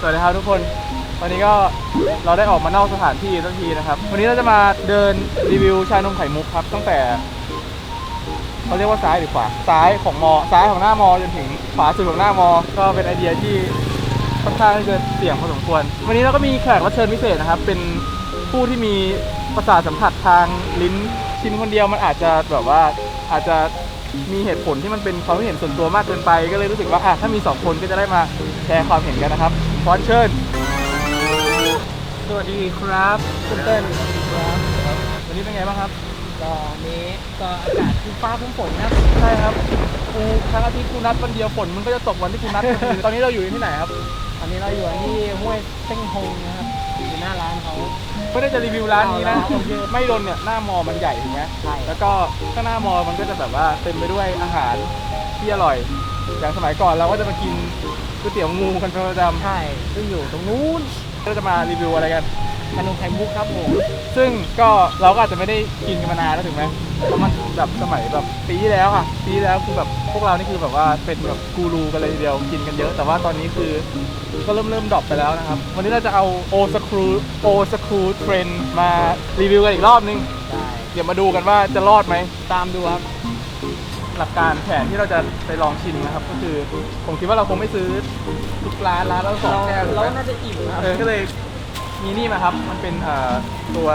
สวัสดีครับทุกคน วันนี้ก็เราได้ออกมานอกสถานที่สักทีนะครับ วันนี้เราจะมาเดินรีวิวชานมไข่มุกครับ ตั้งแต่เขาเรียกว่าซ้ายหรือขวาซ้ายของมอซ้ายของหน้ามอจนถึงขวาสุดของหน้ามอ ก็เป็นไอเดียที่ค่อนข้างที่จะเสี่ยงพอสมควร วันนี้เราก็มีแขกรับเชิญพิเศษนะครับ เป็นผู้ที่มีประสาทสัมผัสทางลิ้นชิมคนเดียวมันอาจจะแบบว่าอาจจะมีเหตุผลที่มันเป็นความเห็นส่วนตัวมากเกินไป ก็เลยรู้สึกว่าอะถ้ามีสองคนก็จะได้มาแชร์ความเห็นกันนะครับ ขอเชิญ สวัสดีครับคุณเต้นครับวันนี้เป็นไงบ้างครับก็วันนี้ก็อากาศคือฟ้าครึ้มฝนนะครับ ใช่ครับกูทั้งอาทิตย์กูนัดวันเดียวฝนมันก็จะตกวันที่กูนัดพอดีตอนนี้เราอยู่ที่ไหนครับ ตอนนี้เราอยู่ที่ห้วยเส้งฮงนะครับอยู่หน้าร้านเขา ไม่ได้จะรีวิวร้านนี้นะ เอาละไม่ดนเนี่ยหน้ามอมันใหญ่ถูกไหมใช่ แล้วก็ข้างหน้ามอมันก็จะแบบว่าเต็มไปด้วยอาหาร ที่อร่อย อย่างสมัยก่อนเราก็จะมากินก๋วยเตี๋ยวงูกันเป็นประจำใช่ซึ่งอยู่ตรงนู้นก็จะมารีวิวอะไรกันขนมไข่มุกครับผมซึ่งก็เราก็อาจจะไม่ได้กินกันมานานแล้วถึงไหมเพราะมันแบบสมัยแบบปีที่แล้วอะปีที่แล้วคือแบบพวกเรานี่คือแบบว่าเป็นแบบกูรูกันเลยทีเดียวกินกันเยอะ แต่ว่าตอนนี้คือก็เริ่มเริ่มดรอปไปแล้วนะครับ วันนี้เราจะเอาโอสครูโอสครูเทรนมารีวิวกันอีกรอบนึงใช่เดี๋ยวมาดูกันว่าจะรอดไหมตามดูครับ หลักการแผนที่เราจะไปลองชิมนะครับ ก็คือผมคิดว่าเราคงไม่ซื้อทุกร้านร้านแล้วสองเราแก้วถูกเราไหมน่าจะอิ่มนะครับเออก็เลยมีนี่มาครับ มันเป็นเอ่อตัว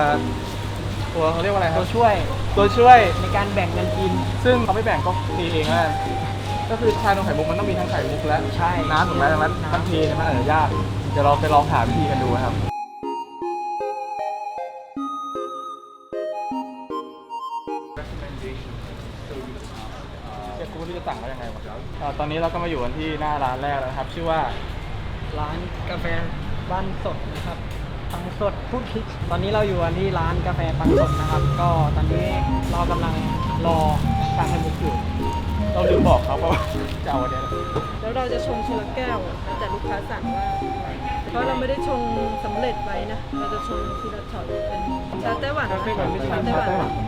ตัวเขาเรียกว่าอะไรครัตับวช่วย ตัวช่วยในการแบ่งกันกิน ซึ่งเขาไม่แบ่งก็เทเองแล้วกันก็คือชานมไข่มุกมันต้องมีทั้งไข่มุกและใช่น้ำถูกไหมดังนั้นน้ำมันเทเนี่ยมันอาจจะยากเดี๋ยวเราไปลองหาวิธีกันดูนะครับ เดี๋ยวกูไม่รู้จะสั่งเขายังไงวะเอ่อตอนนี้เราก็มาอยู่กันที่หน้าร้านแรกแล้วนะครับ ชื่อว่าร้านกาแฟบ้านสดนะครับปังสดพูดคิดตอนนี้เราอยู่กันที่ร้านกาแฟปังสดนะครับ ก็ตอนนี้เรากำลังรอชาไข่มุกอยู่เราลืมบอกเขาว่าจะเอาอันเนี้ยแล้วเราจะชงทีละแก้วแล้วแต่ลูกค้าสั่งว่าอะไรเพราะเราไม่ได้ชงสำเร็จไว้นะ เราจะชงทีละช็อตเป็นชาไต้หวันคาเฟ่เหมือนเป็นชาไต้หวัน ไต้หวันใหม่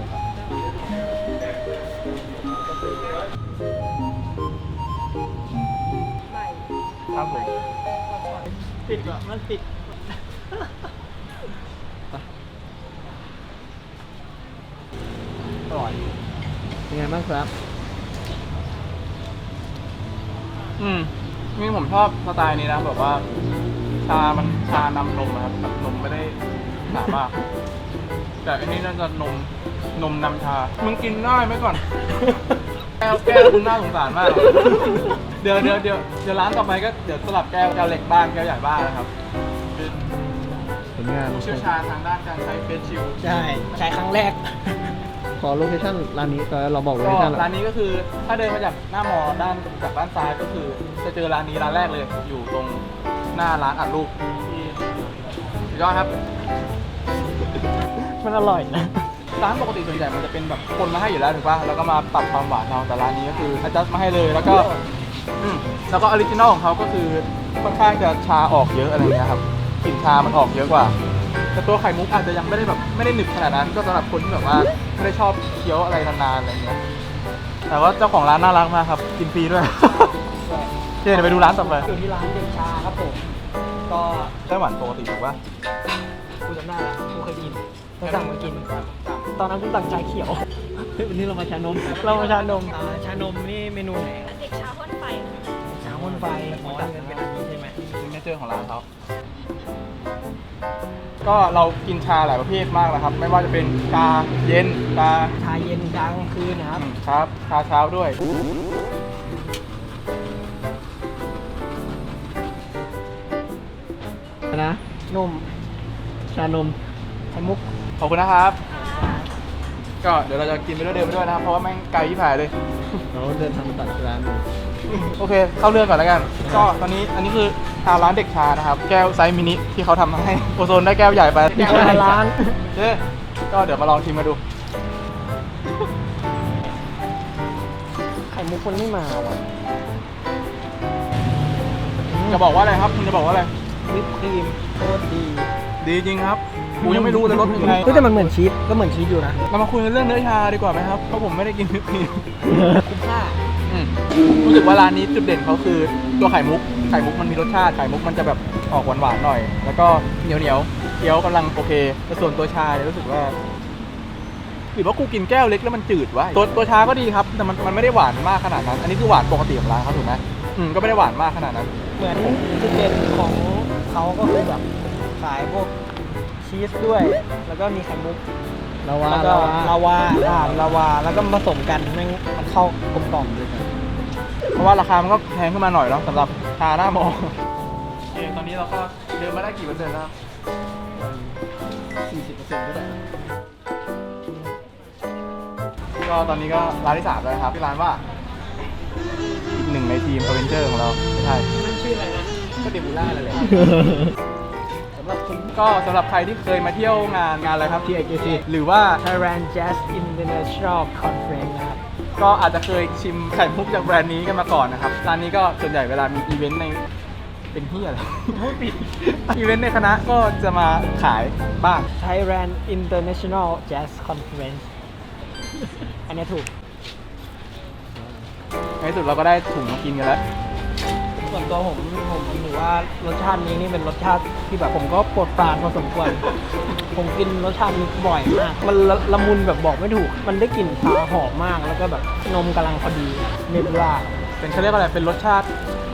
ครับผมติดเหรอมันติดอร่อยเป็นไงบ้างครับ อืม นี่ผมชอบสไตล์นี้นะแบบว่า ชา มันชานำนมอะครับแบบนมไม่ได้หนามาก แต่อันนี้น่าจะนม นมนำชา มึงกินได้ไหมก่อน แก้วแก้วคุณน่าสงสารมาก เดี๋ยวเดี๋ยวเดี๋ยวเดี๋ยวร้านต่อไปก็เดี๋ยวสลับแก้วแก้วเล็กบ้างแก้วใหญ่บ้างนะครับเป็นผลงานผู้เชี่ยวชาญทางด้านการใช้เฟสชิลใช่ใช้ครั้งแรก ขอโลเคชั่นร้านนี้ตอนเราบอกโลก็เคชั่นร้านนี้ก็คือถ้าเดินมาจากหน้ามอด้านจากด้านซ้ายก็คือ จะเจอร้านนี้ร้านแรกเลย อยู่ตรงหน้าร้านอัดรูปที่สุดยอดครับ มันอร่อยนะ ร้านปกติส่วนใหญ่มันจะเป็นแบบคนมาให้อยู่แล้วถูกป่ะแล้วก็มาปรับความหวานเราแต่ร้านนี้ก็คือ adjust มาให้เลยแล้วก็อืมแล้วก็ออริจินอลของเขาก็คือค่อนข้างจะชาออกเยอะอะไรเงี้ยครับกลิ่นชามันออกเยอะกว่า แต่ตัวไข่มุกอาจจะยังไม่ได้แบบไม่ได้หนึบขนาดนั้น ก็สำหรับคนที่แบบว่าไม่ได้ชอบเคี้ยวอะไรนานๆอะไรเงี้ยแต่ว่าเจ้าของร้านน่ารักมากครับ กินฟรีด้วยเดี๋ยวไปดูร้านต่อไปอยู่ที่ร้านเด็กชาครับผมก็ไต้หวันปกติถูกป่ะกูจำได้แล้วกูเคยกินเราสั่งมากิน ตอนนั้นกูสั่งชาเขียววันนี้เรามาชานมเรามาชานมอ่าชานมนี่เมนูไหนเด็กชาพ่นไฟชาพ่นไฟอ๋อนี่มันเป็นอันนี้ใช่ไหมซิงเกิลของร้านเขาก็เรากินชาหลายประเภทมากนะครับ ไม่ว่าจะเป็นชาเย็นชาชาเย็นกลางคืนนะครับ ครับชาเช้าด้วย นะนมชานมไข่มุกขอบคุณนะครับ ก็เดี๋ยวเราจะกินไปด้วยเดินไปด้วยนะครับเพราะว่าแม่งไกลที่ผายเลย เราเดินทางตัดร้านโอเค เข้าเรื่องก่อนแล้วกัน ก็ตอนนี้อันนี้คือทางร้านเด็กชานะครับ แก้วไซส์มินิที่เขาทำมาให้โอโซนได้แก้วใหญ่ไปแก้วละล้าน เย้ก็เดี๋ยวมาลองชิมกันดู ไข่มุกมันไม่มาว่ะจะบอกว่าอะไรครับ คุณจะบอกว่าอะไรวิปครีมโคตรดี ดีจริงครับ กูยังไม่รู้เลยรสเป็นยังไงเฮ้ยแต่มันเหมือนชีสก็เหมือนชีสอยู่นะ เรามาคุยกันเรื่องเนื้อชาดีกว่าไหมครับเพราะผมไม่ได้กินวิปครีมคุ้มค่าอืมรู้สึกว่าร้านนี้จุดเด่นเขาคือตัวไข่มุกไข่มุกมันมีรสชาติไข่มุกมันจะแบบออกหวานๆหน่อย แล้วก็เหนียวเหนียวๆเคี้ยวกำลังโอเคแต่ส่วนตัวชาเนี่ยรู้สึกว่า หรือว่ากูกินแก้วเล็กแล้วมันจืดวะตัวตัวชาก็ดีครับ แต่มันมันไม่ได้หวานมากขนาดนั้น อันนี้คือหวานปกติของร้านเขาถูกไหมอืมก็ไม่ได้หวานมากขนาดนั้น เหมือนจุดเด่นของเขาก็คือแบบขายพวก ชีสด้วย แล้วก็มีไข่มุกลาวาแล้วก็ลาวาลาวาอ่าลาวา แล้วก็ผสมกันแม่งมันเข้ากลมกล่อมเลยเพราะว่าราคามันก็แพงขึ้นมาหน่อยเนาะสำหรับชาหน้ามองเอตอนนี้เราก็เดินมาได้กี่เปอร์เซ็นต์แล้วสี่สิบเปอร์เซ็นต์ก็ได้ก็ตอนนี้ก็ร้านที่สามแล้วนะครับที่ร้านว่าอีกหนึ่งในทีมอเวนเจอร์ของเราใช่มันชื่ออะไรนะก็เดบิวล่าเลยแหละ สำหรับคุณก็สำหรับใครที่เคยมาเที่ยวงานงานอะไรครับที่ IGC หรือว่า Thailand Jazz International Conference นะครับ ก็อาจจะเคยชิมไข่มุกจากแบรนด์นี้กันมาก่อนนะครับ ร้านนี้ก็ส่วนใหญ่เวลามีอีเวนต์ในเป็นที่อะไรพูดผิดอีเวนต์ในคณะก็จะมาขายบ้าง Thailand International Jazz Conference อันเนี้ยถูก ในที่สุดเราก็ได้ถุงมากินกันแล้ว ส่วนตัวผมผมถือว่ารสชาตินี้นี่เป็นรสชาติที่แบบผมก็โปรดปรานพอสมควร ผมกินรสชาตินี้บ่อยมาก มันละละมุนแบบบอกไม่ถูก มันได้กลิ่นชาหอมมาก แล้วก็แบบนมกำลังพอดีเนบล่าเป็นเขาเรียกว่าอะไรเป็นรสชาติ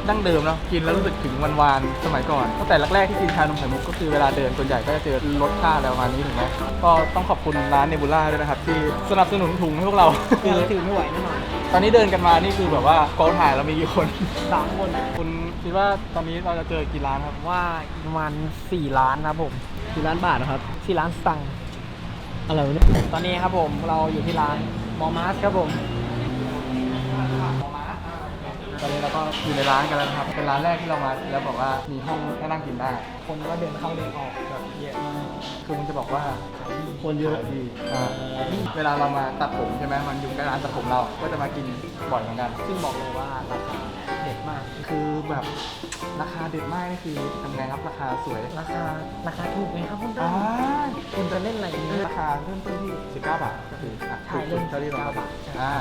ดั้งเดิมเนาะกินแล้วรู้สึกถึงวันวานๆสมัยก่อนตั้งแต่แรกๆที่กินชานมไข่มุกก็คือเวลาเดินส่วนใหญ่ก็จะเจอรสชาติอะไรประมาณนี้ถูกไหมก็ต้องขอบคุณร้านเนบูล่าด้วยนะครับที่สนับสนุนถุงให้พวกเรา คืคืออถือไม่ไหวแน่นอน ตอนนี้เดินกันมานี่คือแบบว่ากองถ่ายเรามีกี่คน สามคนคุณคิดว่าตอนนี้เราจะเจอกี่ร้านครับผมว่าประมาณสี่ล้านครับผมกี่ล้านบาทนะครับสี่ล้านสตังค์อะไรวะเนี่ยตอนนี้ครับผมเราอยู่ที่ร้านมอมาสครับผม ตอนนี้เราก็อยู่ในร้านกันแล้วนะครับ เป็นร้านแรกที่เรามาแล้วบอกว่ามีห้องให้นั่งกินได้ คนก็เดินเข้าเดินออกแบบเยอะมากคือมันจะบอกว่าคนเยอะขายดีอ่าเวลาเรามาตัดผมใช่ไหมมันอยู่ใกล้ร้านตัดผมเราก็จะมากินบ่อยเหมือนกัน ซึ่งบอกเลยว่าราคาเด็ดมาก คือแบบราคาเด็ดมากนี่คือทำไงครับราคาสวย ราคาราคาถูกไหมครับคุณอ่าต้นคุณจะเล่นอะไรอย่างนี้ราคาเริ่มต้นที่ 19 บาทก็คืออะใช่เริ่มเท่าที่เรา19บาทอ่า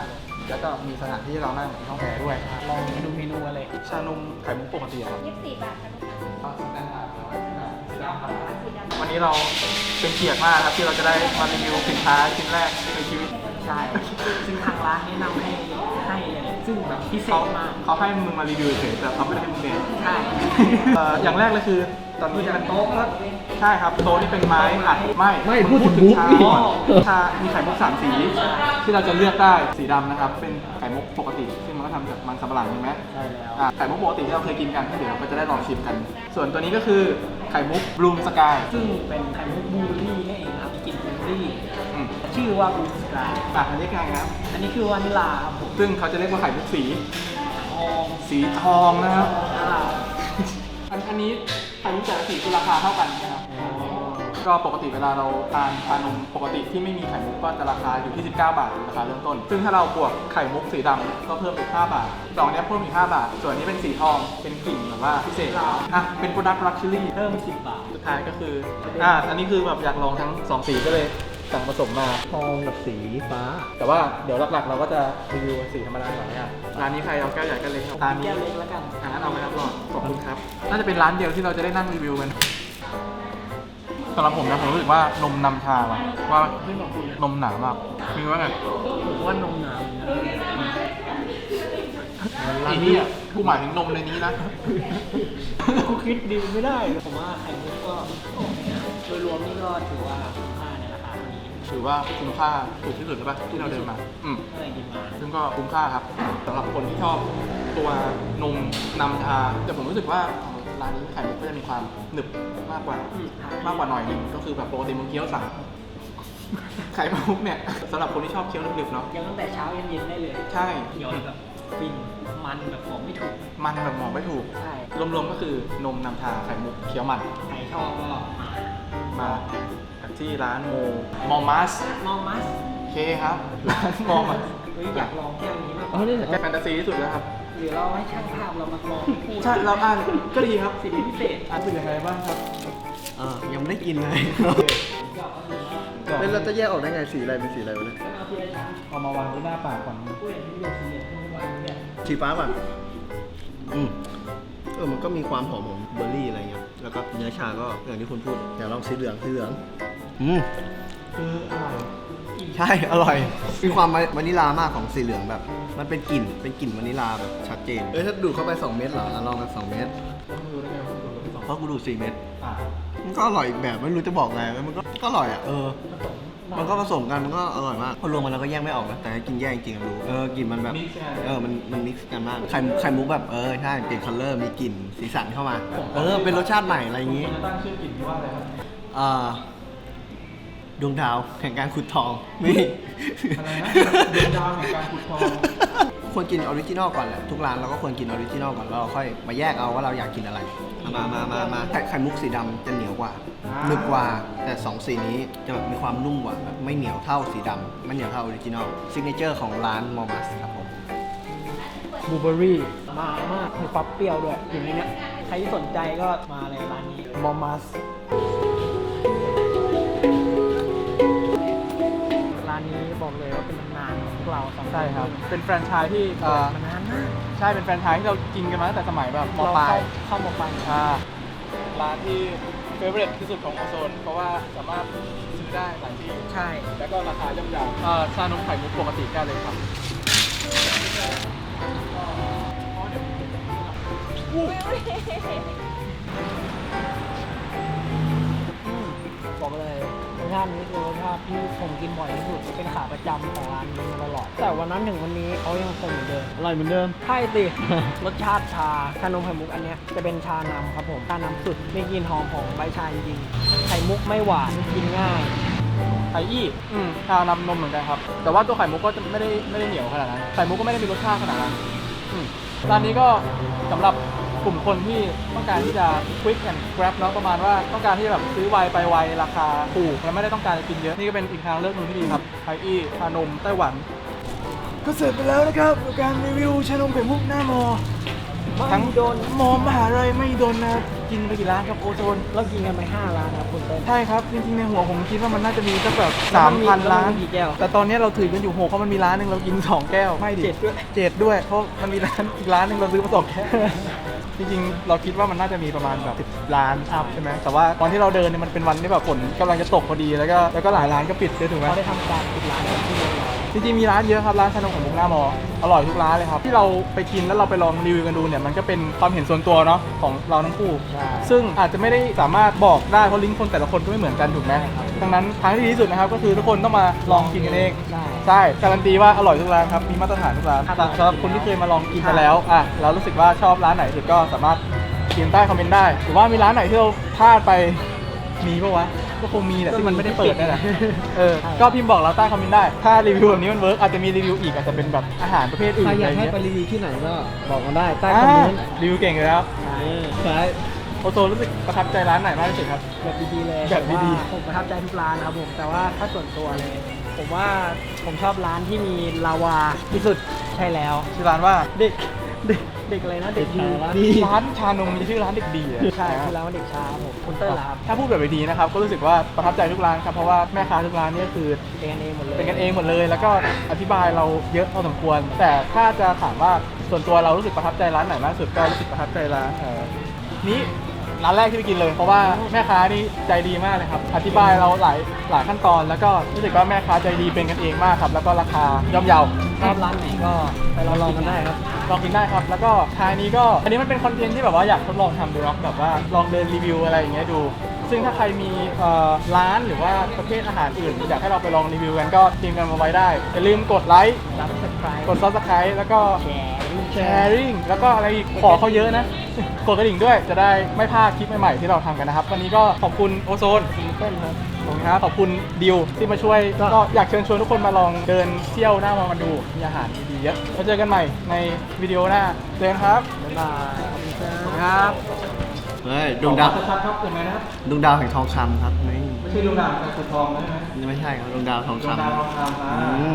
แล้วก็มีสถานที่ให้เรานั่งในห้องแอร์ด้วยลองดูเมนูกันเลยชานมไข่มุกปกติอะครับยี่สิบสี่บาทค่ะลูกค้าวันนี้เราเป็นเกียรติมากครับที่เราจะได้มารีวิวสินค้าชิ้นแรกในชีวิต ใช่ ซึ่งทางร้านแนะนำให้ให้เลย ซึ่งแบบพิเศเขาษมากเขาให้มึงมารีวิวเฉยแต่เขาไม่ได้ให้มึงเรียนใช่เอ่ออย่างแรกเลยคือตอนนี้จะเป็นโต๊ะก็ใช่ครับโต๊ะนี่เป็นไม้อัดไม่ไม่พูดถึงมุกชานี่ก่อนชามีไข่มุกสามสี ที่เราจะเลือกได้สีดำนะครับ เป็นไข่มุกปกติ ซึ่งมันก็ทำจากมันสำปะหลังใช่ไหมใช่แล้วอะไข่มุกปกติที่เราเคยกินกันเดี๋ยวเราก็จะได้ลองชิมกัน ส่วนตัวนี้ก็คือไข่มุกบลูมสกายซึ่งเป็นไข่มุกบลูเบอร์รี่นี่เองครับกลิ่นบลูเบอร์รี่อืม ชื่อว่าบลูสกายอะอันนี้ไงครับ อันนี้คือวานิลลาครับผมซึ่งเขาจะเรียกว่าไข่มุกสี ทองสีทองนะครับ อ่าอันอันนี้ไข่มุกแต่ละสีคือราคาเท่ากันนะครับ ก็ปกติเวลาเราทานชานมปกติที่ไม่มีไข่มุกก็จะราคาอยู่ที่ 19 บาทเป็นราคาเริ่มต้น ซึ่งถ้าเราบวกไข่มุกสีดำก็เพิ่มอีก5บาทสองเนี้ยเพิ่มอีก5บาท ส่วนนี้เป็นสีทองเป็นกลิ่นแบบว่าพิเศษอะเป็นโปรดักต์ลักชัวรี่เพิ่ม 10 บาท สุดท้ายก็คืออ่าอันนี้คือแบบอยากลองทั้งสองสีก็เลย สั่งผสมมาทองกับสีฟ้า แต่ว่าเดี๋ยวหลักๆ เราก็จะรีวิวสีธรรมดาก่อนนะครับร้านนี้ใครเอาแก้วใหญ่กันเล็กครับร้านนี้แก้วเล็กแล้วกันอ่างั้นเอาไปครับรอดขอบคุณครับ น่าจะเป็นร้านเดียวที่เราจะได้นั่งรีวิวกันสำหรับผมนะผมรู้สึกว่านมนำชาว่ะว่าไม่บอกคุณนมหนามากมีว่าไงผมว่านมหนาวนะไอ้นี่กูหมายถึงนมในนี้นะกูคิดดีไม่ได้ผมว่าไข่มุกก็โอเคนะโดยรวมนี่ก็ถือว่า ถือว่าคุ้มค่าถูกที่สุดแล้วป่ะที่เราเดินมา อืมเมื่อกินมาซึ่งก็คุ้มค่าครับสำหรับคนที่ชอบตัวนมนำชาแต่ผมรู้สึกว่าเอ่อร้านนี้ไข่มุกก็จะมีความหนึบมากกว่า มากกว่าหน่อยหนึงก็คือแบบปกติมึงเคี้ยวสามไข่มุกเนี่ยสำหรับคนที่ชอบเคี้ยวหนึบๆเนาะยังตั้งแต่เช้ายันเย็นได้เลยใช่เขียวแบบฟินมันแบบบอกไม่ถูก มันแบบหมองไม่ถูก ใช่ รวมๆก็คือนมนำชาไข่มุกเคี้ยวมัน ใครชอบก็มามา ที่ร้านโมมอมัสมอมัสเคครับ ร้านมอมัสเฮ้ยอยากลองแก้วนี้มากอ๋อนี่แกแฟนตาซีที่สุดแล้วครับหรือเราให้ช่างภาพเรามาลองพูดใช่เราอ่านก็ดีครับสิทธิพิเศษอ่านเป็นยังไงบ้างครับอ่ายังไม่ได้กินเลยก็ก็คือว่าแล้วเราจะแยกออกได้ไงสีอะไรเป็นสีอะไรวะเนี่ยเอาทีละชั้นเอามาวางไว้หน้าปากก่อนผู้เห็นที่เรียนสีเหลืองผู้ว่าเนี่ยสีฟ้าก่อนอืมเออมันก็มีความหอมของเบอร์รี่อะไรเงี้ยแล้วแล้วก็เนื้อชาก็อย่างที่คุณพูดเดี๋ยวลองสีเหลืองสีเหลือง อืมคืออร่อยใช่ อร่อย มีความวานิลามากของสีเหลืองแบบ มันเป็นกลิ่น เป็นกลิ่นวานิลาแบบชัดเจน เอ้ยถ้าดูดเข้าไป 2 เม็ดเหรออะลองกัน2เม็ดต้องดูได้ไงว่าดูสองเพราะกูดูด4เม็ด อ่ามันก็อร่อยอีกแบบไม่รู้จะบอกไงมันก็ก็อร่อยอะเออ มันก็ผสมกันมันก็อร่อยมากพอรวมมันแล้วก็แยกไม่ออกนะแต่ให้กินแยกจริงๆอะรู้เออกลิ่นมันแบบเออมันมันมิกซ์กันมากไข่ไข่มุกแบบเออใช่เปลี่ยนคัลเลอร์มีกลิ่นสีสันเข้ามาเออเป็นรสชาติใหม่อะไรอย่างงี้ คุณจะตั้งชื่อกลิ่นว่าอะไรครับ อ่า ดวงดาวแห่งการขุดทองนี่อะไรนะดวงดาวแห่งการขุดทองควรกินออริจินอลก่อนแหละทุกร้านเราก็ควรกินออริจินอลก่อนแล้วเราค่อยมาแยกเอาว่าเราอยากกินอะไรมามามามาไข่ไข่มุกสีดำจะเหนียวกว่าหนึบกว่าแต่สองสีนี้จะแบบมีความนุ่มกว่าแบบไม่เหนียวเท่าสีดำไม่เหนียวเท่าออริจินอลซิกเนเจอร์ของร้านมอมัสครับผมบลูเบอรี่มามากมีปั๊บเปรี้ยวด้วยอยู่ในเนี้ยใครที่สนใจก็มาเลยร้านนี้มอมัส ร้านนี้บอกเลยว่าเป็นตำนานของพวกเราสองนใช่ครับ เป็นแฟรนไชส์ที่เอ่เปิดอมานานมากใช่เป็นแฟรนไชส์ที่เรากินกันมาตั้งแต่สมัยแบบมเราปลายเข้าเข้ามปลายอ่าร้านที่เฟเวอร์ที่สุดของโอโซน เพราะว่าสามารถซื้อได้หลายที่ ใช่ แล้วก็ราคาย่อมเยาเอ่อชานมไข่มุกปกติแก้วเลยครับ ชาตินี้คือรสชาติที่ผมกินบ่อยที่สุดเป็นขาประจำของร้านนี้มาตลอด แต่วันนั้นถึงวันนี้เขายังคงเหมือนเดิม อร่อยเหมือนเดิม ใช่สิ รสชาติชาชานมไข่มุกอันเนี้ยจะเป็นชานำครับผมชานำสุดมีกลิ่นหอมของใบชาจริงๆไข่มุกไม่หวานกินง่าย ไข่อี้อืมชานำนมเหมือนกันครับ แต่ว่าตัวไข่มุกก็จะไม่ได้ไม่ได้เหนียวขนาดนั้น ไข่มุกก็ไม่ได้มีรสชาติขนาดนั้นอืมร้านนี้ก็สำหรับ กลุ่มคนที่ต้องการที่จะ quick and grab เนาะประมาณว่าต้องการที่จะแบบซื้อไวไปไวราคาถูกและไม่ได้ต้องการจะกินเยอะ นี่ก็เป็นอีกทางเลือกหนึ่งที่ดีครับไข่อี้ชานมไต้หวัน ก็เสร็จไปแล้วนะครับกับการรีวิวชานมไข่มุกหน้ามอทั้งโดนมอมหาลัยไม่โดนนะครับกินไปกี่ร้านครับโอโซนเรากินกันไป5ร้านครับคุณเต้นใช่ครับจริงๆในหัวผมคิดว่ามันน่าจะมีสักแบบแล้วมันมี3,000ล้านแล้วมันมีกี่แก้วแต่ตอนนี้เราถือกันอยู่หกเพราะมันมีร้านหนึ่งเรากิน2แก้วไม่ดิเจ็ดด้วยเจ็ดด้วยเพราะมันมีร้านอีกร้านหนึ่งเราซื้อมาสองแก้ว จริงๆเราคิดว่ามันน่าจะมีประมาณแบบ10ล้านอัพใช่ไหมแต่ว่าตอนที่เราเดินเนี่ยมันเป็นวันที่แบบฝนกำลังจะตกพอดีแล้วก็แล้วก็หลายร้านก็ปิดด้วยถูกไหม เขาได้ทำการปิดร้าน จริงๆมีร้านเยอะครับร้านชานมของมุกหน้ามออร่อยทุกร้านเลยครับ ที่เราไปกินแล้วเราไปลองรีวิวกันดูเนี่ยมันก็เป็นความเห็นส่วนตัวเนาะของเราทั้งคู่ใช่ซึ่งอาจจะไม่ได้สามารถบอกได้เพราะลิงก์คนแต่ละคนก็ไม่เหมือนกันถูกไหมดังนั้นทางที่ดีที่สุดนะครับก็คือทุกคนต้องมาลองกินกันเองใช่ใช่การันตีว่าอร่อยทุกร้านครับมีมาตรฐานทุกร้านครับสำหรับคนที่เคยมาลองกินไปแล้วอะเรารู้สึกว่าชอบร้านไหนสุดก็สามารถเขียนใต้คอมเมนต์ได้หรือว่ามีร้านไหนที่เราพลาดไปมีปะวะ ก็คงมีแหละที่มันไม่ได้เปิดนั่นแหละเออก็พิมพ์บอกเราใต้คอมเมนต์ได้ ถ้ารีวิวแบบนี้มันเวิร์กอาจจะมีรีวิวอีกอาจจะเป็นแบบอาหารประเภทอื่นใครอะไรอยากให้เงี้ยไปรีวิวที่ไหนก็บอกมาได้ใต้อ่าคอมเมนต์รีวิวเก่งอยู่แล้วใช่โอโซรู้สึกประทับใจร้านไหนมากที่สุดครับ แบบดีๆเลยแบบดีๆว่าผมประทับใจทุกร้านนะครับผมแต่ว่าถ้าส่วนตัวเลย ผมว่าผมชอบร้านที่มีลาวาที่สุดใช่แล้วชื่อร้านว่า เด็กเด็ก เด็กอะไรนะเด็กดีดีร้านชานมมีชื่อร้านเด็กดีอะใช่คือร้านว่าเด็กชาครับผมคุณเตอร์ล่ะครับถ้าพูดแบบดีๆนะครับก็รู้สึกว่าประทับใจทุกร้านครับเพราะว่าแม่ค้าทุกร้านเนี่ยคือเป็นกันเองหมดเลยเป็นกันเองหมดเลย แล้วก็อธิบายเราเยอะพอสมควร แต่ถ้าจะถามว่าส่วนตัวเรารู้สึกประทับใจร้านไหนมากสุดก็รู้สึกประทับใจร้านเอ่อนี้ ร้านแรกที่ไปกินเลย เพราะว่าแม่ค้านี่ใจดีมากเลยครับอธิบายเราหลายหลายขั้นตอน แล้วก็รู้สึกว่าแม่ค้าใจดีเป็นกันเองมากครับแล้วก็ราคาย่อมเยาชอบร้านไหนก็ไปลองลองกันได้ครับลองกินได้ครับ แล้วก็ท้ายนี้ก็อันนี้มันเป็นคอนเทนต์ที่แบบว่าอยากทดลองทำดูเนาะแบบว่าลองเดินรีวิวอะไรอย่างเงี้ยดู ซึ่งถ้าใครมีเอ่อร้านหรือว่าประเภทอาหารอื่น อยากให้เราไปลองรีวิวกันก็ทีมกันมาไว้ได้อย่าลืมกดไลค์รับสไครต์กด subscribe แล้วก็ แชร์ แชร์ริงแล้วก็อะไรอีกขอเขาเยอะนะกดกระดิ่งด้วยจะได้ไม่พลาดคลิปใหม่ๆที่เราทำกันนะครับ วันนี้ก็ขอบคุณโอโซนซิงเกิลครับขอบคุณครับขอบคุณดิวที่มาช่วยก็อยากเชิญชวนทุกคนมาลองเดินเที่ยวหน้ามามาดูมีอาหารดีๆเยอะแล้วเจอกันใหม่ในวิดีโอหน้าเจอกันครับบ๊ายบายขอบคุณครับครับเฮ้ยดวงดาวชัดๆครับยังไงนะครับดวงดาวแห่งทองคำครับนี่ไม่ใช่ดวงดาวแต่ขุดทองนะใช่ไหมไม่ใช่ครับดวงดาวทองดวงคำดาวทองคำอ่าอืม